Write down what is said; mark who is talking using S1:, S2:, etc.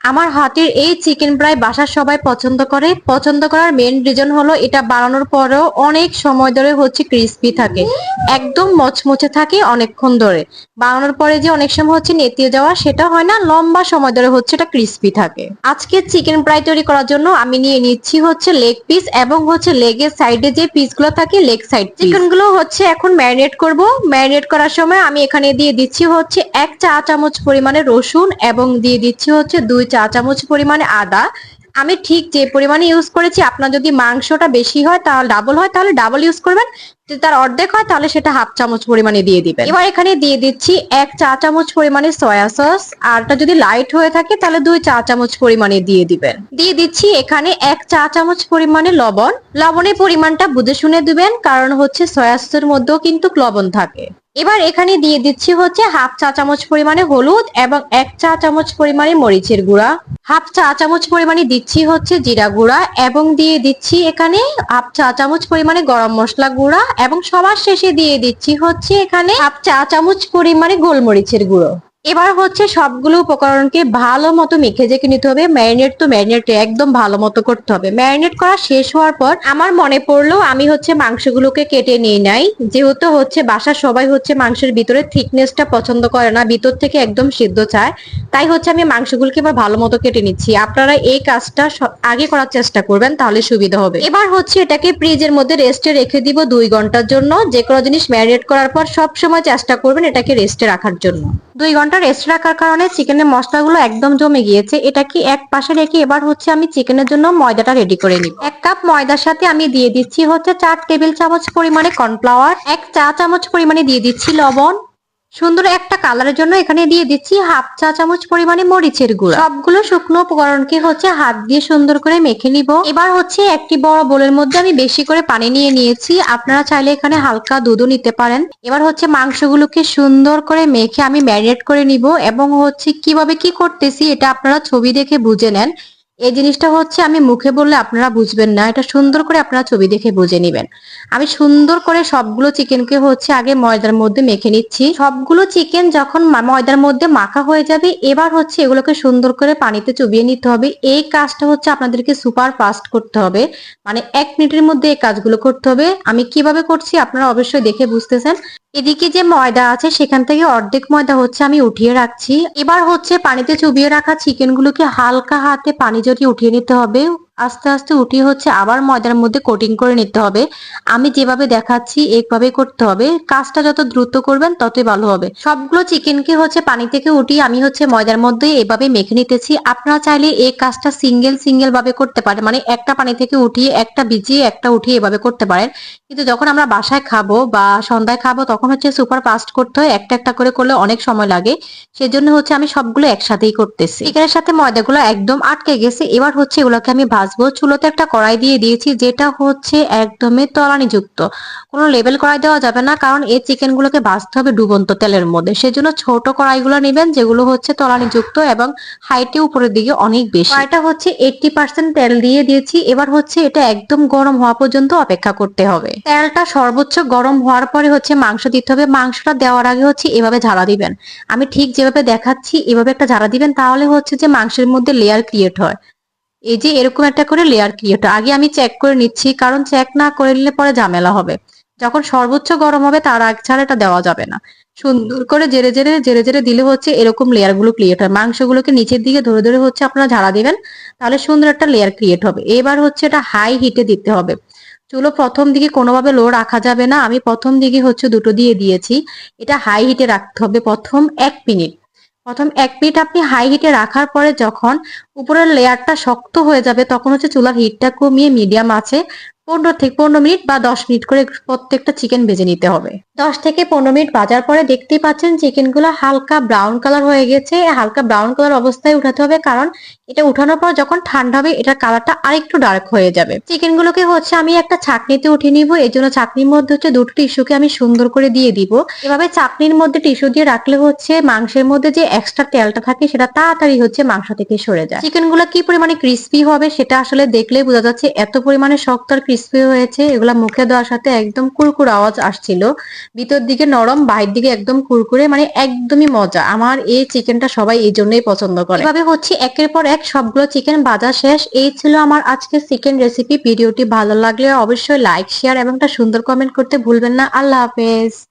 S1: আমার হাতের এই চিকেন প্রায় বাসার সবাই পছন্দ করে। পছন্দ করার মেন রিজন হলো এটা বানানোর পরেও অনেক সময় ধরে হচ্ছে ক্রিস্পি থাকে। একদম মচমচে থাকে অনেকক্ষণ ধরে। বানানোর পরে যে অনেক সময় হচ্ছে নেতিয়ে যাওয়া, সেটা হয় না, লম্বা সময় ধরে হচ্ছে এটা ক্রিস্পি থাকে। আজকে চিকেন ফ্রাই তৈরি করার জন্য আমি নিয়ে নিচ্ছি হচ্ছে লেগ পিস এবং হচ্ছে লেগের সাইডে যে পিসগুলো থাকে লেগ সাইড চিকেনগুলো হচ্ছে এখন ম্যারিনেট করব। ম্যারিনেট করার সময় আমি এখানে দিয়ে দিচ্ছি হচ্ছে এক চা চামচ পরিমাণে রসুন এবং দিয়ে দিচ্ছি হচ্ছে দুই চা চামচ পরিমাণে আদা। আমি ঠিক যে পরিমাণে ইউজ করেছি, আপনার যদি মাংসটা বেশি হয়, তাহলে ডাবল হয়, তাহলে ডাবল ইউজ করবেন। তার অর্ধেক হয়, তাহলে সেটা হাফ চামচ পরিমাণে দিয়ে দিবেন। এবার এখানে দিয়ে দিচ্ছি এক চা চামচ পরিমাণে সয়া সস আরটা যদি লাইট হয়ে থাকে, তাহলে দুই চা চামচ পরিমাণে দিয়ে দিবেন। দিয়ে দিচ্ছি এখানে এক চা চামচ পরিমাণে লবণ। লবণের পরিমাণটা বুঝে শুনে দিবেন, কারণ হচ্ছে সয়া সসের মধ্যেও কিন্তু লবণ থাকে। এবার এখানে দিয়ে দিচ্ছি হচ্ছে হাফ চা চামচ পরিমাণে হলুদ এবং এক চা চামচ পরিমাণে মরিচের গুঁড়া। হাফ চা চামচ পরিমাণে দিচ্ছি হচ্ছে জিরা গুঁড়া এবং দিয়ে দিচ্ছি এখানে হাফ চা চামচ পরিমাণে গরম মশলা গুঁড়া এবং সবার শেষে দিয়ে দিচ্ছি হচ্ছে এখানে হাফ চা চামচ পরিমাণে গোলমরিচের গুঁড়ো। এবার হচ্ছে সবগুলো উপকরণকে ভালো মতো মেখে জেকে নিতে হবে। ম্যারিনেট তো ম্যারিনেট একদম ভালো মতো করতে হবে। ম্যারিনেট করা শেষ হওয়ার পর আমার মনে পড়ল আমি হচ্ছে মাংসগুলোকে কেটে নিয়ে নাই। যেহেতু হচ্ছে বাসার সবাই হচ্ছে মাংসের ভিতরে থিকনেসটা পছন্দ করে না, ভিতর থেকে একদম সিদ্ধ চায়। তাই হচ্ছে আমি মাংসগুলোকে এবার ভালো মতো কেটে নিচ্ছি। আপনারা এই কাজটা আগে করার চেষ্টা করবেন, তাহলে সুবিধা হবে। এবার হচ্ছে এটাকে ফ্রিজের মধ্যে রেস্টে রেখে দিব দুই ঘণ্টার জন্য। যে কোনো জিনিস ম্যারিনেট করার পর সব সময় চেষ্টা করবেন এটাকে রেস্টে রাখার জন্য। দুই ঘণ্টা রেস্ট রাখার কারণে চিকেনের মশলাগুলো একদম জমে গিয়েছে। এটা কি এক পাশে রেখে এবার হচ্ছে আমি চিকেনের জন্য ময়দাটা রেডি করে নিই এক কাপ ময়দার সাথে আমি দিয়ে দিচ্ছি হচ্ছে চার টেবিল চামচ পরিমাণে কর্নফ্লাওয়ার এক চা চামচ পরিমাণে দিয়ে দিচ্ছি লবণ সুন্দর একটা কালারের জন্য এখানে দিয়ে দিচ্ছি হাফ চা চামচ পরিমাণে মরিচের গুঁড়া। সবগুলো শুকনো উপকরণকে হচ্ছে, হাত দিয়ে সুন্দর করে মেখে নিব। এবার হচ্ছে একটি বড় বোলের মধ্যে আমি বেশি করে পানি নিয়ে নিয়েছি। আপনারা চাইলে এখানে হালকা দুধও নিতে পারেন। এবার হচ্ছে মাংসগুলোকে সুন্দর করে মেখে আমি ম্যারিনেট করে নিব এবং হচ্ছে কীভাবে কি করতেছি, এটা আপনারা ছবি দেখে বুঝে নেন। এই জিনিসটা হচ্ছে আমি মুখে বললে আপনারা বুঝবেন না, এটা সুন্দর করে আপনারা ছবি দেখে বুঝে নিবেন। আমি সুন্দর করে সবগুলো চিকেনকে হচ্ছে আগে ময়দার মধ্যে মেখে নিচ্ছি। সবগুলো চিকেন যখন ময়দার মধ্যে মাখা হয়ে যাবে, এবার হচ্ছে এগুলোকে সুন্দর করে পানিতে চুবিয়ে নিতে হবে। এই কাজটা হচ্ছে আপনাদেরকে সুপার ফাস্ট করতে হবে। মানে এক মিনিটের মধ্যে এই কাজগুলো করতে হবে। আমি কীভাবে করছি আপনারা অবশ্যই দেখে বুঝতেছেন। এদিকে যে ময়দা আছে, সেখান থেকে অর্ধেক ময়দা হচ্ছে আমি উঠিয়ে রাখছি। এবার হচ্ছে পানিতে চুবিয়ে রাখা চিকেন গুলোকে হালকা হাতে পানি জড়িয়ে উঠিয়ে নিতে হবে। আস্তে আস্তে উঠিয়ে হচ্ছে আবার ময়দার মধ্যে কোটিং করে নিতে হবে। আমি যেভাবে দেখাচ্ছি এইভাবে করতে হবে। কাজটা যত দ্রুত করবেন, ততই ভালো হবে। সবগুলো চিকেনকে হচ্ছে পানি থেকে উঠিয়ে আমি হচ্ছে ময়দার মধ্যে এভাবে মেখে নিতেছি। আপনারা চাইলে এই কাজটা সিঙ্গেল সিঙ্গেল ভাবে করতে পারেন। মানে একটা পানি থেকে উঠিয়ে, একটা ভিজিয়ে, একটা উঠিয়ে এভাবে করতে পারেন। কিন্তু যখন আমরা বাসায় খাব বা সন্ধ্যায় খাব, তখন হচ্ছে সুপার ফাস্ট করতে হয়। একটা একটা করে করলে অনেক সময় লাগে। সেজন্য হচ্ছে আমি সবগুলো একসাথেই করতেছি। চিকেনের সাথে ময়দাগুলো একদম আটকে গেছে। এবার হচ্ছে এগুলোকে আমি ভাজবো চুলোতে একটা কড়াই দিয়ে দিয়েছি, যেটা হচ্ছে একদমই তলানি যুক্ত কোনো লেবেল কড়াই দেওয়া যাবে না, কারণ এই চিকেন গুলোকে ভাজতে হবে ডুবন্ত তেলের মধ্যে। সেজন্য ছোট কড়াইগুলো নেবেন, যেগুলো হচ্ছে তলানি যুক্ত এবং হাইটে উপরের দিকে অনেক বেশি। কড়াইটা হচ্ছে এইটটি পার্সেন্ট তেল দিয়ে দিয়েছি, এবার হচ্ছে এটা একদম গরম হওয়া পর্যন্ত অপেক্ষা করতে হবে। তেলটা সর্বোচ্চ গরম হওয়ার পরে হচ্ছে মাংস দিতে হবে। মাংসটা দেওয়ার আগে হচ্ছে এভাবে ঝাড়া দিবেন। আমি ঠিক যেভাবে দেখাচ্ছি, এভাবে একটা ঝাড়া দিবেন, তাহলে হচ্ছে যে মাংসের মধ্যে লেয়ার ক্রিয়েট হয়। এই যে এরকম একটা করে লেয়ার ক্রিয়েট আগে আমি চেক করে নিচ্ছি, কারণ চেক না করে নিলে পরে ঝামেলা হবে। যখন সর্বোচ্চ গরম হবে, তার আগ ছাড়া এটা দেওয়া যাবে না। সুন্দর করে জেরে জেরে জেরে জেরে দিলে হচ্ছে এরকম লেয়ারগুলো ক্রিয়েট হয় মাংসগুলোকে নিচের দিকে ধরে ধরে হচ্ছে আপনারা ঝাড়া দিবেন, তাহলে সুন্দর একটা লেয়ার ক্রিয়েট হবে। এবার হচ্ছে এটা হাই হিটে দিতে হবে। চুলো প্রথম দিকে কোনোভাবে লো রাখা যাবে না, আমি প্রথম দিকে হচ্ছে দুটো দিয়ে দিয়েছি। এটা হাই হিটে রাখতে হবে প্রথম এক মিনিট প্রথম এক মিনিট আপনি হাই হিটে রাখার পরে যখন উপরের লেয়ারটা শক্ত হয়ে যাবে, তখন হচ্ছে চুলার হিটটা কমিয়ে মিডিয়াম আছে। পনেরো থেকে পনেরো মিনিট বা দশ মিনিট করে প্রত্যেকটা চিকেন ভেজে নিতে হবে। দশ থেকে পনেরো মিনিট ভাজার পরে দেখতেই পাচ্ছেন চিকেনগুলো হালকা ব্রাউন কালার হয়ে গেছে। হালকা ব্রাউন কালার অবস্থায় উঠাতে হবে, কারণ এটা উঠানোর পর যখন ঠান্ডা হবে, এটার কালারটা আরেকটু ডার্ক হয়ে যাবে। চিকেন গুলোকে হচ্ছে আমি একটা ছাকনিতে উঠিয়ে নিব। এই জন্য চাকনির মধ্যে হচ্ছে দুটো টিস্যুকে আমি সুন্দর করে দিয়ে দিব। এভাবে চাকনির মধ্যে টিস্যু দিয়ে রাখলে হচ্ছে মাংসের মধ্যে যে এক্সট্রা তেলটা থাকে, সেটা তাড়াতাড়ি হচ্ছে মাংস থেকে সরে যায়। চিকেনগুলা কি পরিমাণে ক্রিস্পি হবে সেটা আসলে দেখলেই বোঝা যাচ্ছে এত পরিমাণে শক্ত আর ক্রিস্পি হয়েছে। এগুলা মুখে দেওয়ার সাথে একদম কুরকুর আওয়াজ আসছিল। ভিতর দিকে নরম বাইরের দিকে একদম কুরকুরে মানে একদমই মজা। আমার এই চিকেনটা সবাই এই জন্যই পছন্দ করে। এভাবে হচ্ছে একের পর এক সবগুলো চিকেন বাজা শেষ। এই ছিল আমার আজকে চিকেন রেসিপি ভিডিওটি ভালো লাগলে অবশ্যই লাইক শেয়ার এবং একটা সুন্দর কমেন্ট করতে ভুলবেন না। আল্লাহ হাফেজ।